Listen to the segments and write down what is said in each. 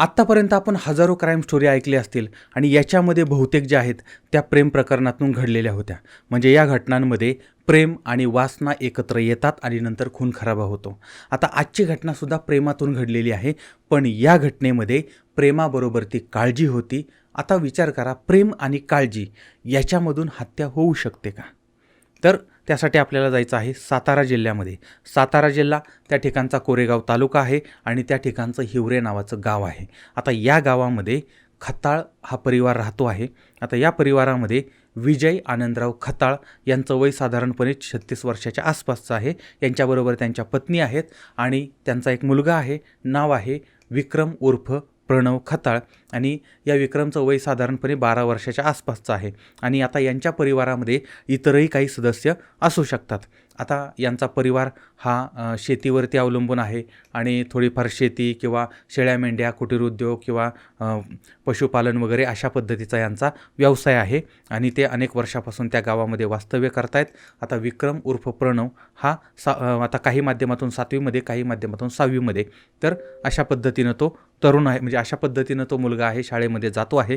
आत्तापर्यंत आपण हजारो क्राईम स्टोरी ऐकल्या असतील आणि याच्यामध्ये बहुतेक ज्या आहेत त्या प्रेम प्रकरणातून घडलेल्या होत्या. म्हणजे या घटनांमध्ये प्रेम आणि वासना एकत्र येतात आणि नंतर खून खराबा होतो. आता आजची घटनासुद्धा प्रेमातून घडलेली आहे पण या घटनेमध्ये प्रेमाबरोबर ती काळजी होती. आता विचार करा प्रेम आणि काळजी याच्यामधून हत्या होऊ शकते का? तर त्यासाठी आपल्याला जायचं आहे सातारा जिल्ह्यामध्ये. सातारा जिल्हा त्या ठिकाणचा कोरेगाव तालुका आहे आणि त्या ठिकाणचं हिवरे नावाचं गाव आहे. आता या गावामध्ये खताळ हा परिवार राहतो आहे. आता या परिवारामध्ये विजय आनंदराव खताळ यांचं वय साधारणपणे छत्तीस वर्षाच्या आसपासचं आहे. यांच्याबरोबर त्यांच्या पत्नी आहेत आणि त्यांचा एक मुलगा आहे. नाव आहे विक्रम उर्फ प्रणव खताळ आणि या विक्रमचं वय साधारणपणे बारा वर्षाच्या आसपासचं आहे. आणि आता यांच्या परिवारामध्ये इतरही काही सदस्य असू शकतात. आता यांचा परिवार हा शेतीवरती अवलंबून आहे आणि थोडीफार शेती किंवा शेळ्या मेंढ्या कुटीर उद्योग किंवा पशुपालन वगैरे अशा पद्धतीचा यांचा व्यवसाय आहे आणि ते अनेक वर्षापासून त्या गावामध्ये वास्तव्य करतायत. आता विक्रम उर्फ प्रणव हा सा आता काही माध्यमातून सातवीमध्ये काही माध्यमातून सहावीमध्ये. तर अशा पद्धतीनं तो तरुण आहे म्हणजे अशा पद्धतीनं तो मुलगा आहे शाळेमध्ये जातो आहे.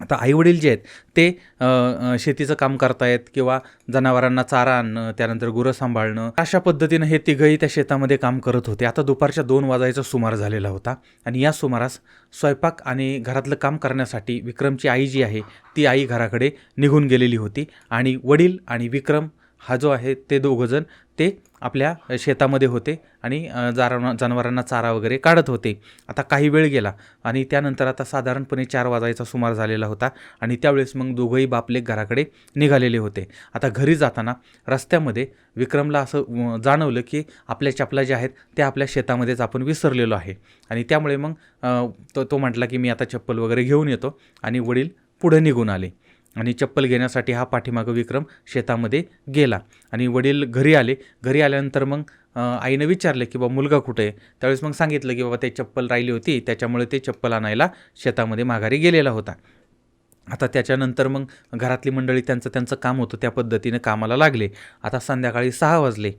आता आईवडील जे आहेत ते शेतीचं काम करतायत किंवा जनावरांना चारा आणणं त्यानंतर गुरं सांभाळणं अशा पद्धतीनं हे तिघंही त्या शेतामध्ये काम करत होते. आता दुपारच्या दोन वाजायचा सुमार झालेला होता आणि या सुमारास स्वयंपाक आणि घरातलं काम करण्यासाठी विक्रमची आई जी आहे ती आई घराकडे निघून गेलेली होती आणि वडील आणि विक्रम हा जो आहे ते दोघंजण ते आपल्या शेतामध्ये होते आणि जारा जनावरांना चारा वगैरे काढत होते. आता काही वेळ गेला आणि त्यानंतर आता साधारणपणे चार वाजायचा सुमार झालेला होता आणि त्यावेळेस मग दोघंही बापले घराकडे निघालेले होते. आता घरी जाताना रस्त्यामध्ये विक्रमला असं जाणवलं की आपल्या चपला ज्या आहेत त्या आपल्या शेतामध्येच आपण विसरलेलो आहे. आणि त्यामुळे मग तो तो म्हटला की मी आता चप्पल वगैरे घेऊन येतो आणि वडील पुढे निघून आले. आणि चप्पल घेण्यासाठी हा पाठीमागं विक्रम शेतामध्ये गेला. आणि वडील घरी आले. घरी आल्यानंतर मग आईनं विचारलं की बाबा मुलगा कुठे आहे? त्यावेळेस मग सांगितलं की बाबा ते चप्पल राहिली होती. त्याच्यामुळे ते चप्पल आणायला शेतामध्ये माघारी गेलेला होता. आता त्याच्यानंतर मग घरातली मंडळी त्यांचं त्यांचं काम होतं. त्या पद्धतीनं कामाला लागले. आता संध्याकाळी सहा वाजले.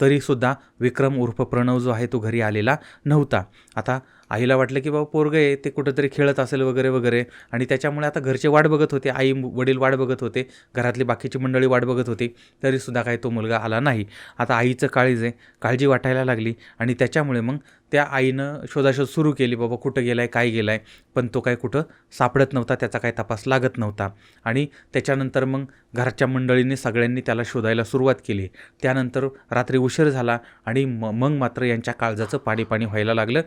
तरीसुद्धा विक्रम उर्फ प्रणव जो आहे तो घरी आलेला नव्हता. आता आईला वाटलं की बाबा पोरगं आहे ते कुठंतरी खेळत असेल वगैरे वगैरे. आणि त्याच्यामुळे आता घरचे वाट बघत होते आई वडील वाट बघत होते घरातली बाकीची मंडळी वाट बघत होती तरीसुद्धा काही तो मुलगा आला नाही. आता आईचं काळीज आहे काळजी वाटायला लागली आणि त्याच्यामुळे मग त्या आईनं शोधाशोध सुरू केली बाबा कुठं गेला आहे काय गेला आहे पण तो काय कुठं सापडत नव्हता त्याचा काय तपास लागत नव्हता. आणि त्याच्यानंतर मग घरच्या मंडळींनी सगळ्यांनी त्याला शोधायला सुरुवात केली. त्यानंतर रात्री उशीर झाला आणि म मग मात्र यांच्या काळजाचं पाणी पाणी व्हायला लागलं.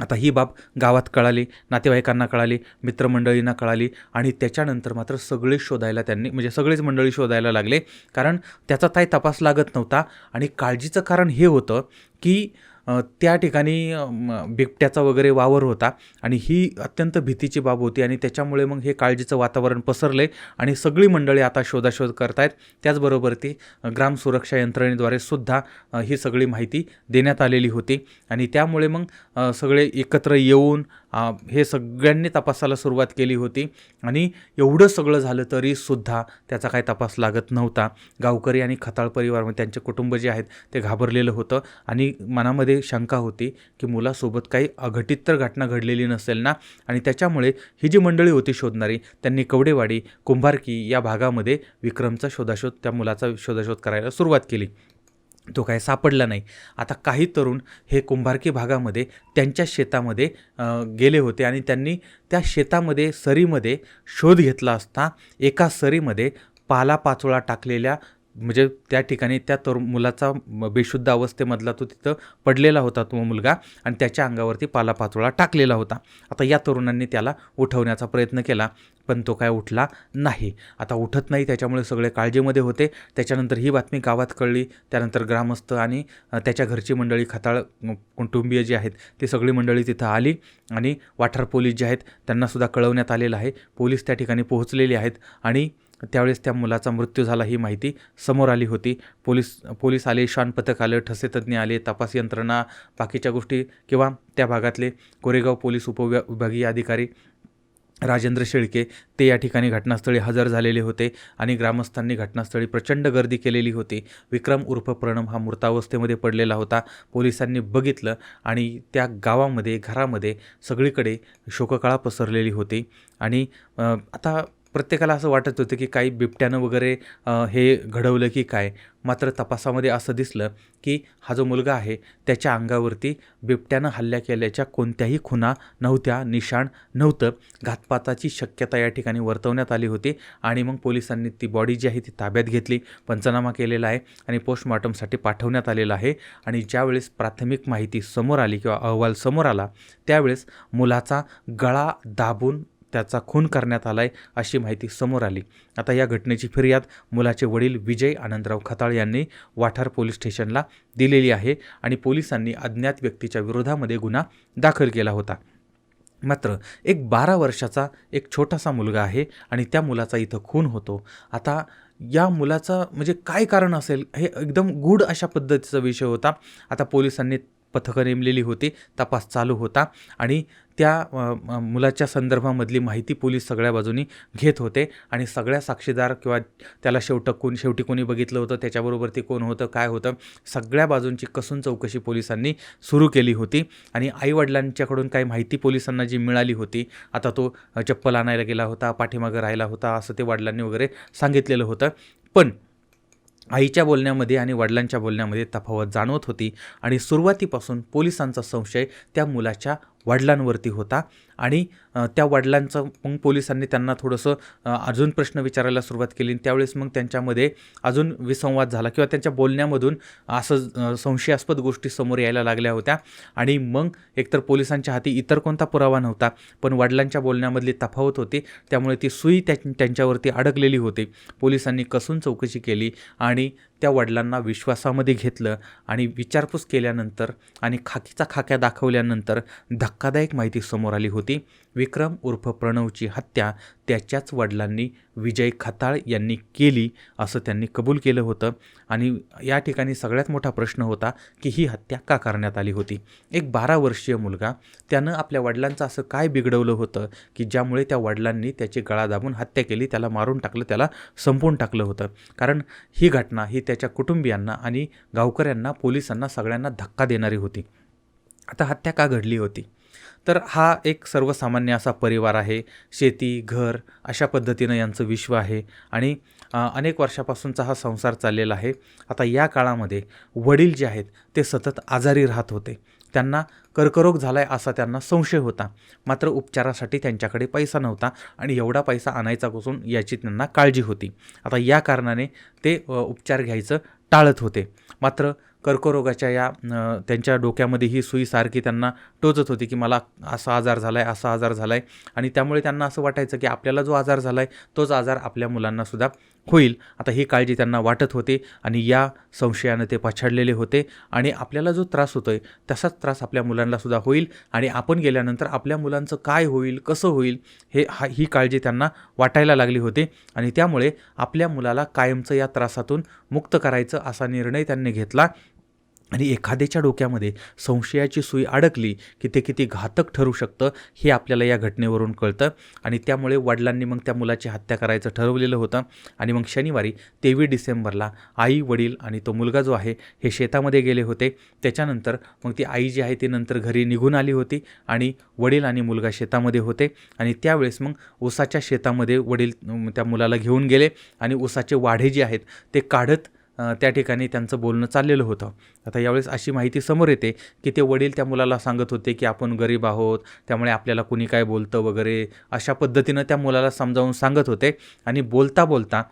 आता ही बाब गावात कळाली नातेवाईकांना कळाली मित्रमंडळींना कळाली आणि त्याच्यानंतर मात्र सगळे शोधायला त्यांनी म्हणजे सगळेच मंडळी शोधायला लागले. कारण त्याचा काही तपास लागत नव्हता आणि काळजीचं कारण हे होतं की त्या ठिकाणी बिबट्याचा वगैरे वावर होता आणि ही अत्यंत भीतीची बाब होती आणि त्याच्यामुळे मग हे काळजीचं वातावरण पसरले आणि सगळी मंडळी आता शोधाशोध करतायत. त्याचबरोबर ती ग्राम सुरक्षा यंत्रणेद्वारे सुद्धा ही सगळी माहिती देण्यात आलेली होती आणि त्यामुळे मग सगळे एकत्र येऊन हे सगळ्यांनी तपासाला सुरुवात केली होती. आणि एवढं सगळं झालं तरीसुद्धा त्याचा काही तपास लागत नव्हता. गावकरी आणि खताळ परिवार म्हणजे त्यांचे कुटुंब जे आहेत ते घाबरलेलं होतं. आणि मनामध्ये शंका होती की मुलासोबत काही अघटित तर घटना घडलेली नसेल ना? आणि त्याच्यामुळे ही जी मंडळी होती शोधणारी त्यांनी कवडेवाडी कुंभारकी या भागामध्ये विक्रमचा शोधाशोध त्या मुलाचा शोधाशोध करायला सुरुवात केली. तो काय सापडला नाही. आता काही तरुण हे कुंभारकी भागामध्ये त्यांच्या शेतामध्ये गेले होते आणि त्यांनी त्या शेतामध्ये सरीमध्ये शोध घेतला असता एका सरीमध्ये पालापाचोळा टाकलेल्या म्हणजे त्या ठिकाणी त्या तर मुलाचा बेशुद्ध अवस्थेमधला तो तिथं पडलेला होता तो मुलगा आणि त्याच्या अंगावरती पालापाचोळा टाकलेला होता. आता या तरुणांनी त्याला उठवण्याचा प्रयत्न केला पण तो काय उठला नाही. आता उठत नाही त्याच्यामुळे सगळे काळजीमध्ये होते. त्याच्यानंतर ही बातमी गावात कळली. त्यानंतर ग्रामस्थ आणि त्याच्या घरची मंडळी खताळ कुटुंबीय जी आहेत ती सगळी मंडळी तिथं आली आणि वाठार पोलीस जे आहेत त्यांनासुद्धा कळवण्यात आलेलं आहे. पोलीस त्या ठिकाणी पोहोचलेले आहेत आणि त्यावेळेस त्या मुलाचा मृत्यू झाला ही माहिती समोर आली होती. पोलीस पोलीस आले श्वान पथक आलं ठसे तज्ज्ञ आले तपास यंत्रणा बाकीच्या गोष्टी किंवा त्या भागातले कोरेगाव पोलीस उपविभागीय अधिकारी राजेंद्र शेळके ते या ठिकाणी घटनास्थळी हजर झालेले होते आणि ग्रामस्थांनी घटनास्थळी प्रचंड गर्दी केलेली होती. विक्रम उर्फ प्रणम हा मृतावस्थेमध्ये पडलेला होता. पोलिसांनी बघितलं आणि त्या गावामध्ये घरामध्ये सगळीकडे शोककळा पसरलेली होती. आणि आता प्रत्येकाला असं वाटत होतं की काही बिबट्यानं वगैरे हे घडवलं की काय? मात्र तपासामध्ये असं दिसलं की हा जो मुलगा आहे त्याच्या अंगावरती बिबट्यानं हल्ल्या केल्याच्या कोणत्याही खुणा नव्हत्या निशाण नव्हतं. घातपाताची शक्यता या ठिकाणी वर्तवण्यात आली होती आणि मग पोलिसांनी ती बॉडी जी आहे ती ताब्यात घेतली पंचनामा केलेला आहे आणि पोस्टमॉर्टमसाठी पाठवण्यात आलेला आहे आणि ज्यावेळेस प्राथमिक माहिती समोर आली किंवा अहवाल समोर आला त्यावेळेस मुलाचा गळा दाबून त्याचा खून करण्यात आला आहे अशी माहिती समोर आली. आता या घटनेची फिर्याद मुलाचे वडील विजय आनंदराव खताळ यांनी वाठार पोलीस स्टेशनला दिलेली आहे आणि पोलिसांनी अज्ञात व्यक्तीच्या विरोधामध्ये गुन्हा दाखल केला होता. मात्र एक बारा वर्षाचा एक छोटासा मुलगा आहे आणि त्या मुलाचा इथं खून होतो. आता या मुलाचं म्हणजे काय कारण असेल? हे एकदम गूढ अशा पद्धतीचा विषय होता. आता पोलिसांनी पथकं नेमलेली होती तपास चालू होता आणि त्या मुलाच्या संदर्भामधली माहिती पोलीस सगळ्या बाजूनी घेत होते आणि सगळ्या साक्षीदार किंवा त्याला शेवटक कोण शेवटी कोणी बघितलं होतं त्याच्याबरोबर ते कोण होतं काय होतं सगळ्या बाजूंची कसून चौकशी पोलिसांनी सुरू केली होती आणि आईवडिलांच्याकडून काही माहिती पोलिसांना जी मिळाली होती आता तो चप्पल आणायला गेला होता पाठीमागं राहिला होता असं ते वडिलांनी वगैरे सांगितलेलं होतं. पण आईच्या बोलण्यामध्ये आणि वडिलांच्या बोलण्यामध्ये तफावत जाणवत होती आणि सुरुवातीपासून पोलिसांचा संशय त्या मुलाच्या वडिलांवरती होता. आणि त्या वडिलांचं मग पोलिसांनी त्यांना थोडंसं अजून प्रश्न विचारायला सुरुवात केली. त्यावेळेस मग त्यांच्यामध्ये अजून विसंवाद झाला किंवा त्यांच्या बोलण्यामधून असं संशयास्पद गोष्टी समोर यायला लागल्या होत्या. आणि मग एकतर पोलिसांच्या हाती इतर कोणता पुरावा नव्हता पण वडिलांच्या बोलण्यामधली तफावत होती. त्यामुळे ती सुई त्या त्यांच्यावरती अडकलेली होती. पोलिसांनी कसून चौकशी केली आणि त्या वडिलांना विश्वासामध्ये घेतलं आणि विचारपूस केल्यानंतर आणि खाकीचा खाक्या दाखवल्यानंतर धक्कादायक माहिती समोर आली होती. विक्रम उर्फ प्रणवची हत्या त्याच्याच वडिलांनी विजय खताळ यांनी केली असं त्यांनी कबूल केलं होतं. आणि या ठिकाणी सगळ्यात मोठा प्रश्न होता की ही हत्या का करण्यात आली होती? एक बारा वर्षीय मुलगा त्यानं आपल्या वडिलांचं असं काय बिघडवलं होतं की ज्यामुळे त्या वडिलांनी त्याची गळा दाबून हत्या केली त्याला मारून टाकलं त्याला संपवून टाकलं होतं? कारण ही घटना ही त्याच्या कुटुंबियांना आणि गावकऱ्यांना पोलिसांना सगळ्यांना धक्का देणारी होती. आता हत्या का घडली होती? तर हा एक सर्वसामान्य असा परिवार आहे. शेती घर अशा पद्धतीनं यांचं विश्व आहे. आणि अनेक वर्षापासूनचा हा संसार चाललेला आहे. आता या काळामध्ये वडील जे आहेत ते सतत आजारी राहत होते. त्यांना कर्करोग झाला आहे असा त्यांना संशय होता. मात्र उपचारासाठी त्यांच्याकडे पैसा नव्हता आणि एवढा पैसा आणायचा कसून याची त्यांना काळजी होती. आता या कारणाने ते उपचार घ्यायचं टाळत होते. मात्र कर्करोगाच्या या त्यांच्या डोक्यामध्ये ही सुई सारखी त्यांना टोचत होती की मला असा आजार झाला आहे असा आजार झाला आहे आणि त्यामुळे त्यांना असं वाटायचं की आपल्याला जो आजार झाला आहे तोच आजार आपल्या मुलांनासुद्धा होईल. आता ही काळजी त्यांना वाटत होती आणि या संशयानं ते पछाडलेले होते. आणि आपल्याला जो त्रास होतो आहे तसाच त्रास आपल्या मुलांनासुद्धा होईल. आणि आपण गेल्यानंतर आपल्या मुलांचं काय होईल कसं होईल हे हा ही काळजी त्यांना वाटायला लागली होती. आणि त्यामुळे आपल्या मुलाला कायमचं या त्रासातून मुक्त करायचं असा निर्णय त्यांनी घेतला. आणि एखाद्याच्या डोक्यामध्ये संशयाची सुई अडकली की ते किती घातक ठरू शकतं हे आपल्याला या घटनेवरून कळतं. आणि त्यामुळे वडिलांनी मग त्या मुलाची हत्या करायचं ठरवलेलं होतं. आणि मग शनिवारी तेवीस डिसेंबरला आई वडील आणि तो मुलगा जो आहे हे शेतामध्ये गेले होते. त्याच्यानंतर मग ती आई जी आहे ती नंतर घरी निघून आली होती आणि वडील आणि मुलगा शेतामध्ये होते. आणि त्यावेळेस मग ऊसाच्या शेतामध्ये वडील त्या मुलाला घेऊन गेले आणि ऊसाचे वाढे जे आहेत ते काढत त्या ठिकाणी त्यांचं बोलणं चाललेलं होतं. आता यावेळेस अशी माहिती समोर येते की ते वडील त्या मुलाला सांगत होते की आपण गरीब आहोत त्यामुळे आपल्याला कुणी काय बोलतं वगैरे अशा पद्धतीनं त्या मुलाला समजावून सांगत होते. आणि बोलता बोलता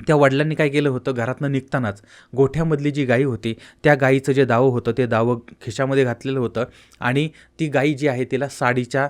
त्या वडिलांनी काय केलं होतं घरातनं निघतानाच गोठ्यामधली जी गाई होती त्या गाईचं जे दावं होतं ते दावं खिशामध्ये घातलेलं होतं. आणि ती गाई जी आहे तिला साडीच्या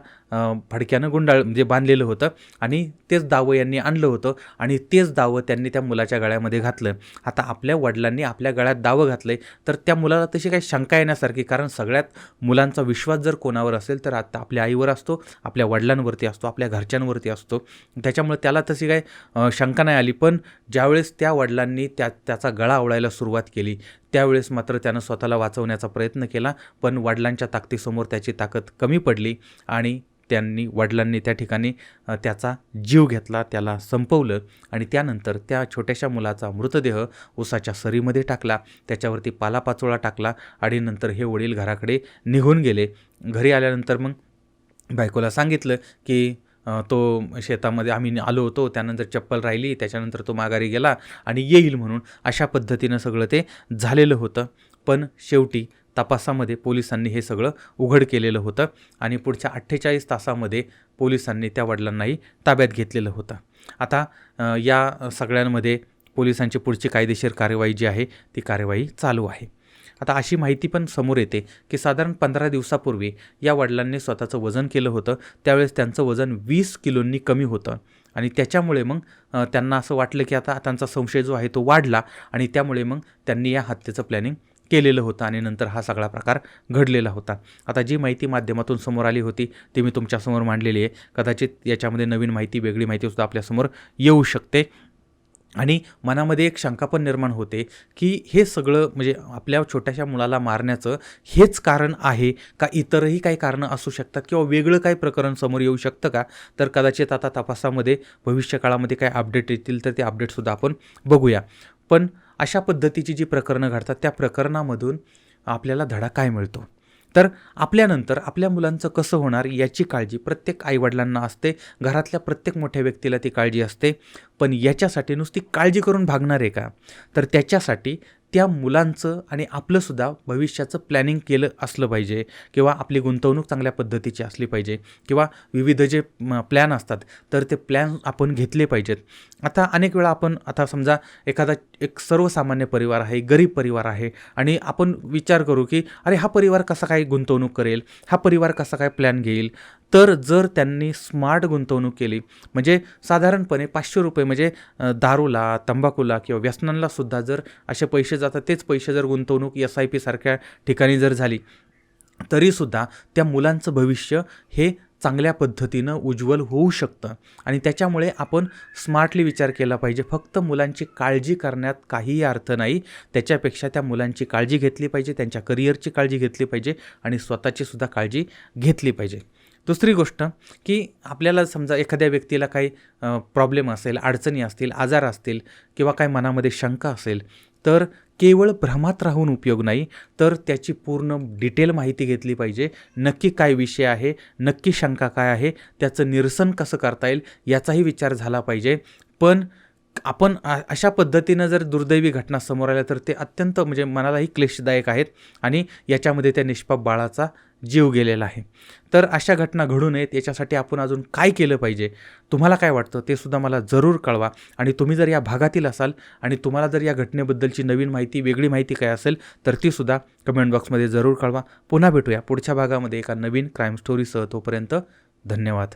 फडक्यानं गुंडाळ म्हणजे बांधलेलं होतं आणि तेच दावं यांनी आणलं होतं आणि तेच दावं त्यांनी त्या मुलाच्या गळ्यामध्ये घातलं. आता आपल्या वडिलांनी आपल्या गळ्यात दावं घातलं तर त्या मुलाला तशी काही शंका येण्यासारखी कारण सगळ्यात मुलांचा विश्वास जर कोणावर असेल तर आता आपल्या आईवर असतो आपल्या वडिलांवरती असतो आपल्या घरच्यांवरती असतो. त्याच्यामुळे त्याला तशी काही शंका नाही आली. पण ज्यावेळेस त्या वडिलांनी त्या त्याचा गळा आवळायला सुरुवात केली त्यावेळेस मात्र त्यानं स्वतःला वाचवण्याचा प्रयत्न केला पण वडिलांच्या ताकदीसमोर त्याची ताकद कमी पडली आणि त्यांनी वडिलांनी त्या ठिकाणी त्याचा जीव घेतला त्याला संपवलं आणि त्यानंतर त्या छोट्याशा मुलाचा मृतदेह उसाच्या सरीमध्ये टाकला त्याच्यावरती पालापाचोळा टाकला आणि नंतर हे वडील घराकडे निघून गेले. घरी आल्यानंतर मग बायकोला सांगितलं की तो शेतामध्ये आम्ही आलो होतो त्यानंतर चप्पल राहिली त्याच्यानंतर तो माघारी गेला आणि येईल म्हणून अशा पद्धतीनं सगळं ते झालेलं होतं. पण शेवटी तपासामध्ये पोलिसांनी हे सगळं उघड केलेलं होतं आणि पुढच्या अठ्ठेचाळीस तासामध्ये पोलिसांनी त्या वडिलांनाही ताब्यात घेतलेलं होतं. आता या सगळ्यांमध्ये पोलिसांची पुढची कायदेशीर कार्यवाही जी आहे ती कार्यवाही चालू आहे. आता अशी माहिती पण समोर येते की साधारण पंधरा दिवसापूर्वी या वडिलांनी स्वतःचं वजन केलं होतं. त्यावेळेस त्यांचं वजन वीस किलोंनी कमी होतं. आणि त्याच्यामुळे मग त्यांना असं वाटलं की आता त्यांचा संशय जो आहे तो वाढला आणि त्यामुळे मग त्यांनी या हत्येचं प्लॅनिंग केलेलं होतं आणि नंतर हा सगळा प्रकार घडलेला होता. आता जी माहिती माध्यमातून समोर आली होती ती मी तुमच्यासमोर मांडलेली आहे. कदाचित याच्यामध्ये नवीन माहिती वेगळी माहितीसुद्धा आपल्यासमोर येऊ शकते. आणि मनामध्ये एक शंका पण निर्माण होते की हे सगळं म्हणजे आपल्या छोट्याशा मुलाला मारण्याचं हेच कारण आहे का? इतरही काही कारणं असू शकतात किंवा वेगळं काही प्रकरण समोर येऊ शकतं का? तर कदाचित आता तपासामध्ये भविष्यकाळामध्ये काय अपडेट येतील तर ते अपडेटसुद्धा आपण बघूया. पण अशा पद्धतीची जी प्रकरणं घडतात त्या प्रकरणामधून आपल्याला धडा काय मिळतो? तर आपल्यानंतर आपल्या मुलांचं कसं होणार याची काळजी प्रत्येक आईवडिलांना असते. घरातल्या प्रत्येक मोठ्या व्यक्तीला ती काळजी असते. पण याच्यासाठी नुसती काळजी करून भागणार आहे का? तर त्याच्यासाठी त्या मुलांचं आणि आपलंसुद्धा भविष्याचं प्लॅनिंग केलं असलं पाहिजे किंवा आपली गुंतवणूक चांगल्या पद्धतीची असली पाहिजे किंवा विविध जे प्लॅन असतात तर ते प्लॅन आपण घेतले पाहिजेत. आता अनेक वेळा आपण आता समजा एखादा एक सर्वसामान्य परिवार आहे गरीब परिवार आहे आणि आपण विचार करू की अरे हा परिवार कसा काय गुंतवणूक करेल? हा परिवार कसा काय प्लॅन घेईल? तर जर त्यांनी स्मार्ट गुंतवणूक केली म्हणजे साधारणपणे पाचशे रुपये म्हणजे दारूला तंबाखूला किंवा व्यसनांना सुद्धा जर असे पैसे जातात तेच पैसे जर गुंतवणूक एस आय पीसारख्या ठिकाणी जर झाली तरीसुद्धा त्या मुलांचं भविष्य हे चांगल्या पद्धतीनं उज्ज्वल होऊ शकतं. आणि त्याच्यामुळे आपण स्मार्टली विचार केला पाहिजे. फक्त मुलांची काळजी करण्यात काहीही अर्थ नाही. त्याच्यापेक्षा त्या मुलांची काळजी घेतली पाहिजे त्यांच्या करिअरची काळजी घेतली पाहिजे आणि स्वतःची सुद्धा काळजी घेतली पाहिजे. दुसरी गोष्ट की आपल्याला समजा एखाद्या व्यक्तीला काही प्रॉब्लेम असेल अडचणी असतील आजार असतील किंवा काही मनामध्ये शंका असेल तर केवळ भ्रमात राहून उपयोग नाही तर त्याची पूर्ण डिटेल माहिती घेतली पाहिजे. नक्की काय विषय आहे नक्की शंका काय आहे त्याचं निरसन कसं करता येईल याचाही विचार झाला पाहिजे. पण आपण अशा पद्धतीनं जर दुर्दैवी घटना समोर आल्या तर ते अत्यंत म्हणजे मनालाही क्लेशदायक आहेत आणि याच्यामध्ये त्या निष्पाप बाळाचा जीव गेलेला आहे. तर अशा घटना घडू नयेत याच्यासाठी आपण अजून काय केलं पाहिजे? तुम्हाला काय वाटतं? ते सुद्धा मला जरूर कळवा. आणि तुम्ही जर या भागातील असाल आणि तुम्हाला जर या घटनेबद्दलची नवीन माहिती वेगळी माहिती काय असेल तर ती सुद्धा कमेंट बॉक्समध्ये जरूर कळवा. पुन्हा भेटूया पुढच्या भागामध्ये एका नवीन क्राईम स्टोरीसह तोपर्यंत धन्यवाद.